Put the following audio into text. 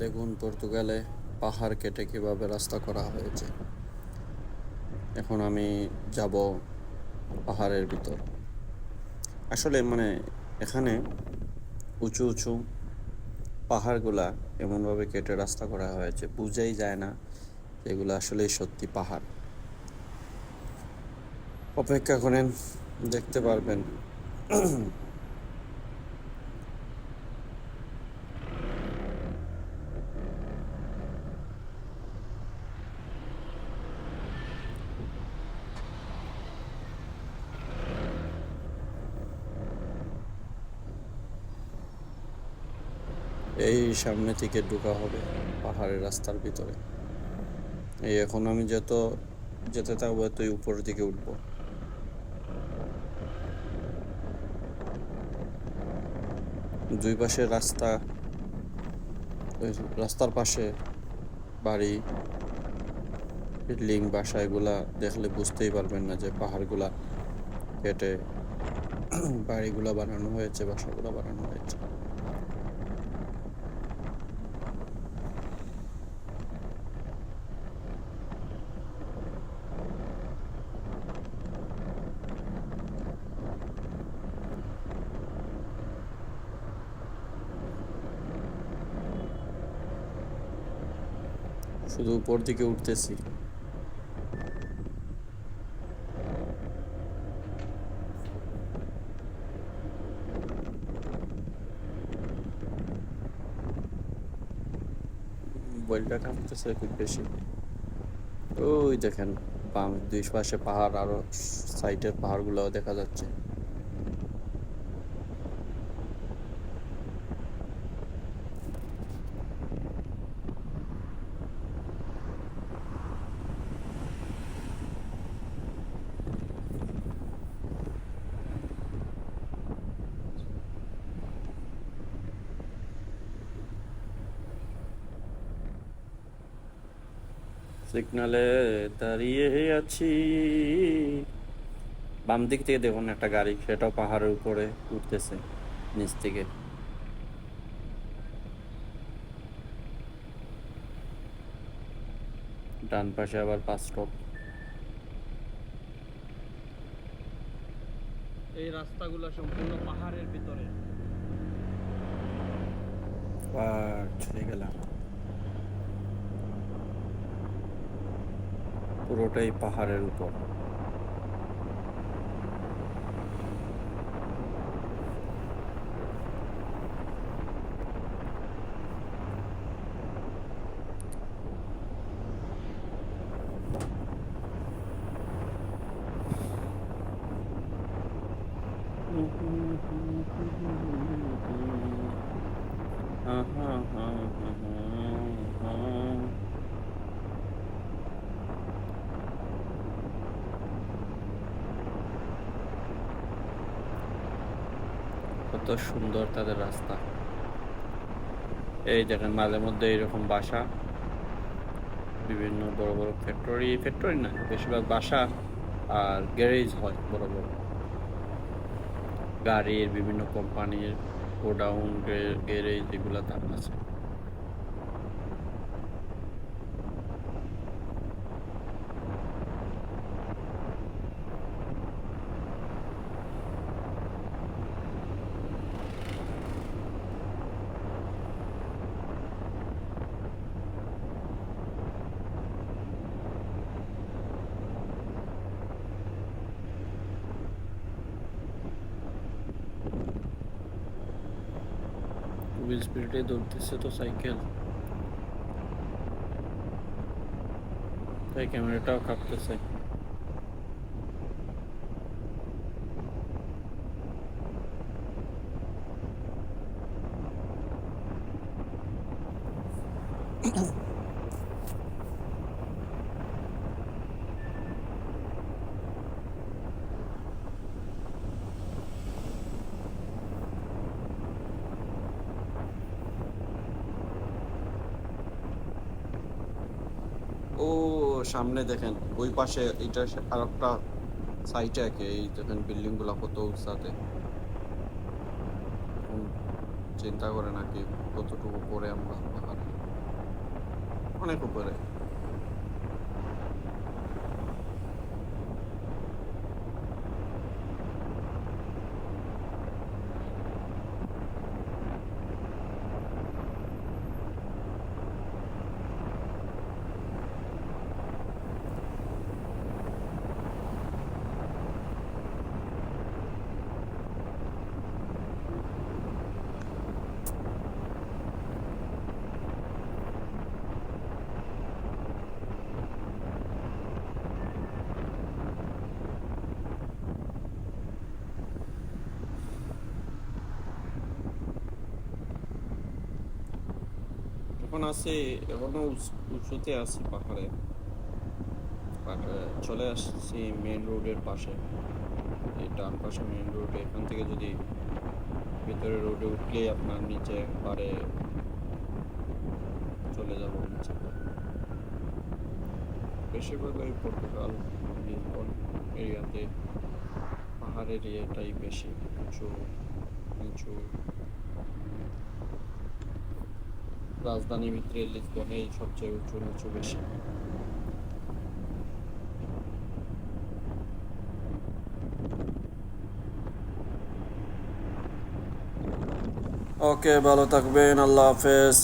দেখুন পর্তুগালে পাহাড় কেটে কীভাবে রাস্তা করা হয়েছে। এখন আমি যাব পাহাড়ের ভিতর। আসলে মানে এখানে উঁচু উঁচু পাহাড়গুলা এমনভাবে কেটে রাস্তা করা হয়েছে, বুঝাই যায় না এগুলো আসলেই সত্যি পাহাড়। অপেক্ষা করেন, দেখতে পারবেন। এই সামনে থেকে ঢোকা হবে পাহাড়ের রাস্তার ভিতরে। এই এখন আমি যত, যেতে থাকব এতই উপরের দিকে উঠবো। দুই পাশে রাস্তা রাস্তার পাশে বাড়ি, বিল্ডিং, বাসা, এগুলা দেখলে বুঝতেই পারবেন না যে পাহাড়গুলা কেটে বাড়িগুলা বানানো হয়েছে, বাসাগুলা বানানো হয়েছে। শুধু উপর দিকে উঠতেছি। মোবাইলটা কাঁপতেছে খুব বেশি। ওই দেখেন, বাম দুই পাশে পাহাড়, আরও সাইডের পাহাড়গুলো দেখা যাচ্ছে। সিগনালে দাঁড়িয়ে আছি। বাম দিক থেকে দেখুন একটা গাড়ি সেটাও পাহাড়ের উপরে উঠতেছে নিচ থেকে। ডান পাশে আবার পাঁচ স্টপ। এই রাস্তাগুলো সম্পূর্ণ পাহাড়ের ভিতরে। ছেড়ে গেলাম। পুরোটাই পাহাড়ের উপর। কত সুন্দর তাদের রাস্তা। এই দেখেন, মাঝে মধ্যে এরকম বাসা। বিভিন্ন বড় বড় ফ্যাক্টরি ফ্যাক্টরি না, বেশিরভাগ বাসা আর গ্যারেজ হয় বড় বড়। গাড়ির বিভিন্ন কোম্পানির গোডাউন গ্যারেজ এগুলো তার আছে স্পিডে দৌড়তেছে তো সাইকেল তাই ক্যামেরাটাও কাঁপতেছে ও সামনে দেখেন, ওই পাশে এটা আর একটা সাইটে একে এই দেখেন বিল্ডিংগুলা কত উঁচাতে। চিন্তা করে নাকি কতটুকু করে আমরা অনেক উপরে। এখন আছি, এখনও উঁচুতে আছি পাহাড়ে। চলে আসছি মেন রোডের পাশে। এই ডান পাশে মেন রোড এখান থেকে যদি ভিতরে রোডে উঠলেই আপনার নিচে পারে চলে যাব বেশিরভাগ ওই পর্তুগাল, লিসবন এরিয়াতে পাহাড় এরিয়াটাই বেশি, উঁচু, নিচু। রাজধানী মিত্রের লিসবনে সবচেয়ে উঁচু নিচু বেশি। ওকে ভালো থাকবেন আল্লাহ হাফেজ।